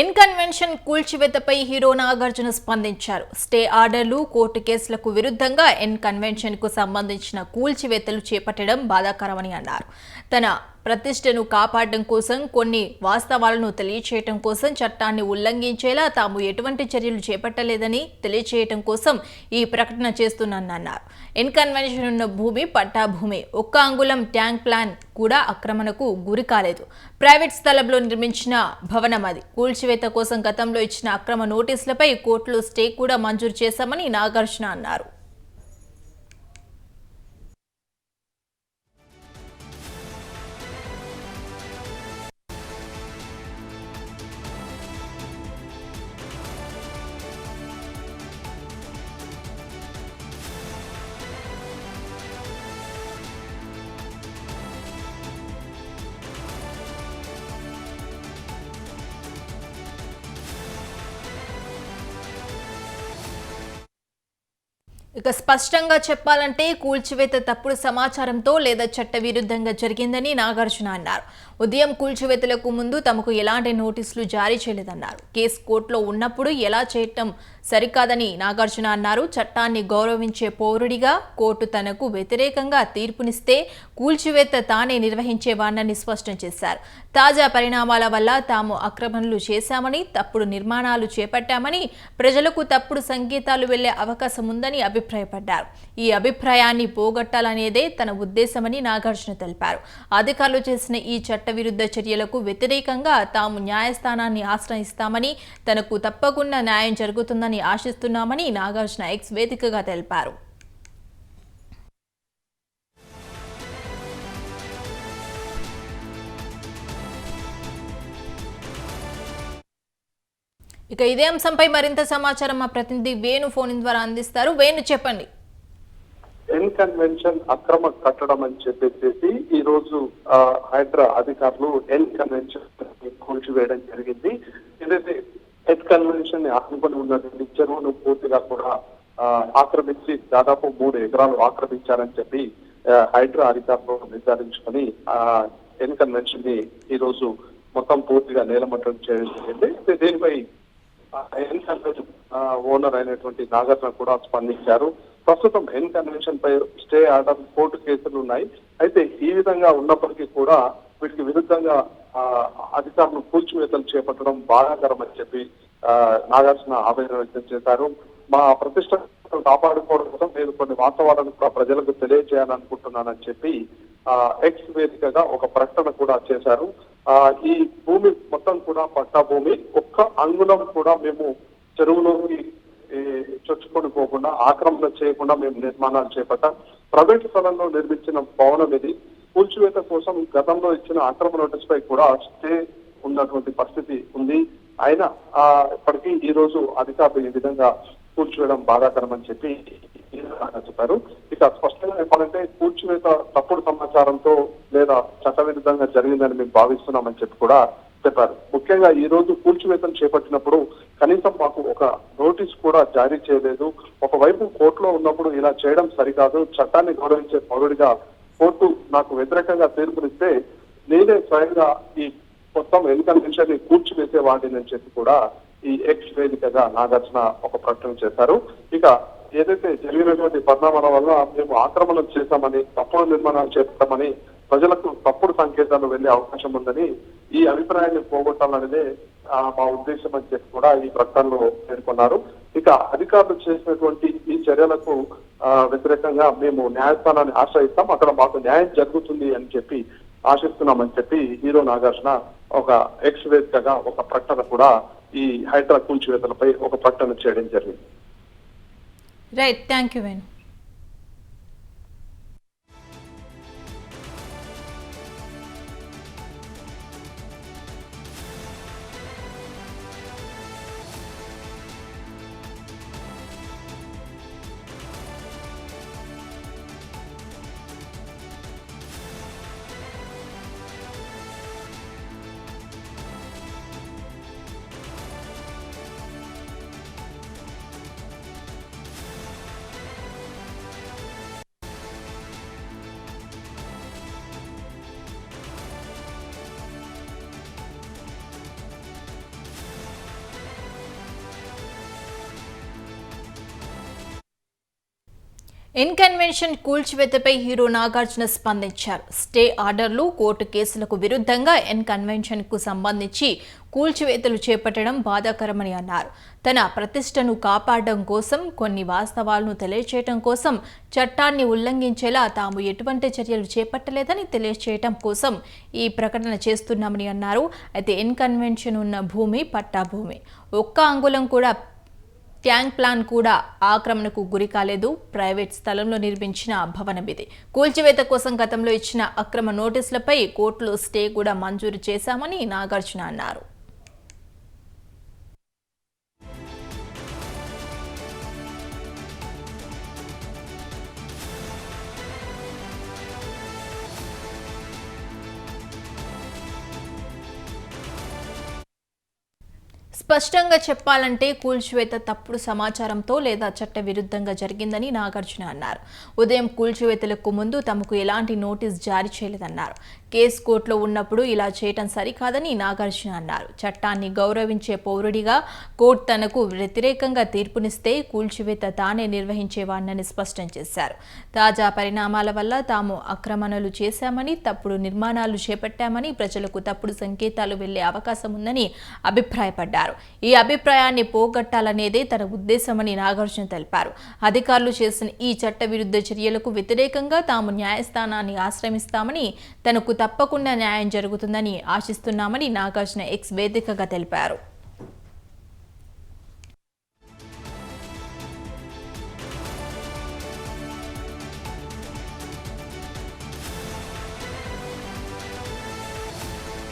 ఎన్ convention కూల్చివేతపై hero Nagarjuna స్పందించారు. Stay ఆర్డర్లు కోర్టు కేసులకు విరుద్ధంగా ఎన్ కన్వెన్షన్కు సంబంధించిన కూల్చివేతలు చేపట్టడం బాధాకరమని అన్నారు. తన ప్రతిష్టను కాపాడడం కోసం కొన్ని వాస్తవాలను తెలియచేయటం కోసం చట్టాన్ని ఉల్లంఘించేలా తాము ఎటువంటి చర్యలు చేపట్టలేదని తెలియచేయటం కోసం ఈ ప్రకటన చేస్తున్నానన్నారు. ఇన్కన్వెన్షన్ ఉన్న భూమి పట్టా భూమి ఒక్క అంగుళం ట్యాంక్ ప్లాన్ కూడా ఆక్రమణకు గురి కాలేదు. ప్రైవేట్ స్థలంలో నిర్మించిన భవనం అది. కూల్చివేత కోసం గతంలో ఇచ్చిన అక్రమ నోటీసులపై కోర్టులో స్టే కూడా మంజూరు చేశామని నాగార్జున అన్నారు. ఇక స్పష్టంగా చెప్పాలంటే కూల్చివేత తప్పుడు సమాచారంతో లేదా చట్ట విరుద్ధంగా జరిగిందని నాగార్జున అన్నారు. ఉదయం కూల్చివేతలకు ముందు తమకు ఎలాంటి నోటీసులు జారీ చేయలేదన్నారు. కేసు కోర్టులో ఉన్నప్పుడు ఎలా చేయటం సరికాదని నాగార్జున అన్నారు. చట్టాన్ని గౌరవించే పౌరుడిగా కోర్టు తనకు వ్యతిరేకంగా తీర్పునిస్తే కూల్చివేత తానే నిర్వహించేవాణ్ణని స్పష్టం చేశారు. తాజా పరిణామాల వల్ల తాము ఆక్రమణలు చేశామని తప్పుడు నిర్మాణాలు చేపట్టామని ప్రజలకు తప్పుడు సంకేతాలు వెళ్ళే అవకాశం ఉందని అభిప్రాయపడ్డారు. ఈ అభిప్రాయాన్ని పోగొట్టాలనేదే తన ఉద్దేశమని నాగార్జున తెలిపారు. అధికారులు చేసిన ఈ చట్టవిరుద్ధ చర్యలకు వ్యతిరేకంగా తాము న్యాయస్థానాన్ని ఆశ్రయిస్తామని తనకు తప్పకుండా న్యాయం జరుగుతుందని ఆశిస్తున్నామని నాగార్జున ఎక్స్ వేదికగా తెలిపారు. ఇక ఇదే అంశంపై మరింత సమాచారం మా ప్రతినిధి వేణు ఫోన్ ద్వారా అందిస్తారు. వేణు చెప్పండి. ఎన్ కన్వెన్షన్ అక్రమ కట్టడం అని చెప్పేసి ఈ రోజు ఆ, హైడ్రా అధికారులు ఎన్ కన్వెన్షన్ కూల్చివేయడం జరిగింది. ఏదైతే ఎన్ కన్వెన్షన్ని ఆనుకొని ఉన్నటువంటి చెరువును పూర్తిగా కూడా ఆక్రమించి దాదాపు మూడు ఎకరాలు ఆక్రమించారని చెప్పి ఆ, హైడ్రా అధికారులు నిర్ధారించుకొని ఆ ఎన్ కన్వెన్షన్ని ఈ రోజు మొత్తం పూర్తిగా నేలమట్టం చేయడం జరిగింది. దీనిపై ఆ ఎన్ కన్వెన్షన్ ఓనర్ అయినటువంటి నాగార్జున కూడా స్పందించారు. ప్రస్తుతం ఎన్ కన్వెన్షన్ పై స్టే ఆర్డర్ కోర్టు కేసులు ఉన్నాయి. అయితే ఈ విధంగా ఉన్నప్పటికీ కూడా వీటికి విరుద్ధంగా ఆ, అధికారులు కూల్చివేతలు చేపట్టడం బాధాకరం అని చెప్పి ఆ, నాగార్జున ఆవేదన వ్యక్తం చేశారు. మా ప్రతిష్ట కాపాడుకోవడం కోసం నేను కొన్ని వాస్తవాలను కూడా ప్రజలకు తెలియజేయాలనుకుంటున్నానని చెప్పి ఆ, ఎక్స్ వేదికగా ఒక ప్రకటన కూడా చేశారు. ఆ, ఈ భూమి మొత్తం కూడా పట్టా భూమి. ఒక్క అంగుళం కూడా మేము చెరువులోకి చొచ్చుకొని పోకుండా ఆక్రమణ చేయకుండా మేము నిర్మాణాలు చేపట్టాం. ప్రైవేట్ స్థలంలో నిర్మించిన భవనం ఇది. కూల్చివేత కోసం గతంలో ఇచ్చిన అక్రమ నోటీస్ పై కూడా స్టే ఉన్నటువంటి పరిస్థితి ఉంది. అయినా ఆ, ఇప్పటికీ ఈ రోజు అధికారులు ఈ విధంగా కూల్చివేయడం బాధాకరం అని చెప్పి చెప్పారు. ఇక స్పష్టంగా చెప్పాలంటే కూల్చివేత తప్పుడు సమాచారంతో లేదా చట్టవిరుద్ధంగా జరిగిందని మేము భావిస్తున్నామని చెప్పి కూడా చెప్పారు. ముఖ్యంగా ఈ రోజు కూల్చివేతను చేపట్టినప్పుడు కనీసం మాకు ఒక నోటీస్ కూడా జారీ చేయలేదు. ఒకవైపు కోర్టులో ఉన్నప్పుడు ఇలా చేయడం సరికాదు. చట్టాన్ని గౌరవించే పౌరుడిగా కోర్టు నాకు వ్యతిరేకంగా తీర్పునిస్తే నేనే స్వయంగా ఈ మొత్తం ఎన్నికల విషయాన్ని కూర్చివేసే వాడిని అని చెప్పి కూడా ఈ ఎక్స్ వేదికగా నాగార్జున ఒక ప్రకటన చేశారు. ఇక ఏదైతే జరిగినటువంటి పరిణామాల వల్ల మేము ఆక్రమణలు చేశామని తప్పుడు నిర్మాణాలు చేస్తామని ప్రజలకు తప్పుడు సంకేతాలు వెళ్ళే అవకాశం ఉందని ఈ అభిప్రాయాన్ని పోగొట్టాలనేదే మా ఉద్దేశం అని చెప్పి కూడా ఈ ప్రకటనలో పేర్కొన్నారు. ఇక అధికారులు చేసినటువంటి ఈ చర్యలకు వ్యతిరేకంగా మేము న్యాయస్థానాన్ని ఆశ్రయిస్తాం. అక్కడ మాకు న్యాయం జరుగుతుంది అని చెప్పి ఆశిస్తున్నామని చెప్పి హీరో నాగార్జున ఒక ఎక్స్ వేదికగా ఒక ప్రకటన కూడా ఈ హైడ్రా కూల్చివేతలపై ఒక ప్రకటన చేయడం జరిగింది. Right thank you Venu N convention కూల్చివేతపై hero Nagarjuna స్పందించారు. స్టే ఆర్డర్లు కోర్టు కేసులకు విరుద్ధంగా ఇన్కన్వెన్షన్కు సంబంధించి కూల్చివేతలు చేపట్టడం బాధాకరమని అన్నారు. తన ప్రతిష్టను కాపాడడం కోసం కొన్ని వాస్తవాలను తెలియచేయటం కోసం చట్టాన్ని ఉల్లంఘించేలా తాము ఎటువంటి చర్యలు చేపట్టలేదని తెలియచేయటం కోసం ఈ ప్రకటన చేస్తున్నామని అన్నారు. అయితే ఇన్కన్వెన్షన్ ఉన్న భూమి పట్టా భూమి. ఒక్క అంగుళం కూడా ట్యాంక్ ప్లాన్ కూడా ఆక్రమణకు గురి కాలేదు. ప్రైవేట్ స్థలంలో నిర్మించిన భవనం ఇది. కూల్చివేత కోసం గతంలో ఇచ్చిన అక్రమ నోటీసులపై కోర్టులో స్టే కూడా మంజూరు చేశామని నాగార్జున అన్నారు. స్పష్టంగా చెప్పాలంటే కూల్చివేత తప్పుడు సమాచారంతో లేదా చట్ట విరుద్ధంగా జరిగిందని నాగార్జున అన్నారు. ఉదయం కూల్చివేతలకు ముందు తమకు ఎలాంటి నోటీస్ జారీ చేయలేదన్నారు. కేసు కోర్టులో ఉన్నప్పుడు ఇలా చేయటం సరికాదని నాగార్జున అన్నారు. చట్టాన్ని గౌరవించే పౌరుడిగా కోర్టు తనకు వ్యతిరేకంగా తీర్పునిస్తే కూల్చివేత తానే నిర్వహించేవాడినని స్పష్టం చేశారు. తాజా పరిణామాల వల్ల తాము ఆక్రమణలు చేశామని తప్పుడు నిర్మాణాలు చేపట్టామని ప్రజలకు తప్పుడు సంకేతాలు వెళ్ళే అవకాశం ఉందని అభిప్రాయపడ్డారు. ఈ అభిప్రాయాన్ని పోగొట్టాలనేదే తన ఉద్దేశమని నాగార్జున తెలిపారు. అధికారులు చేసిన ఈ చట్ట విరుద్ధ చర్యలకు వ్యతిరేకంగా తాము న్యాయస్థానాన్ని ఆశ్రమిస్తామని తనకు తప్పకుండా న్యాయం జరుగుతుందని ఆశిస్తున్నామని నాగార్జున ఎక్స్ వేదికగా తెలిపారు.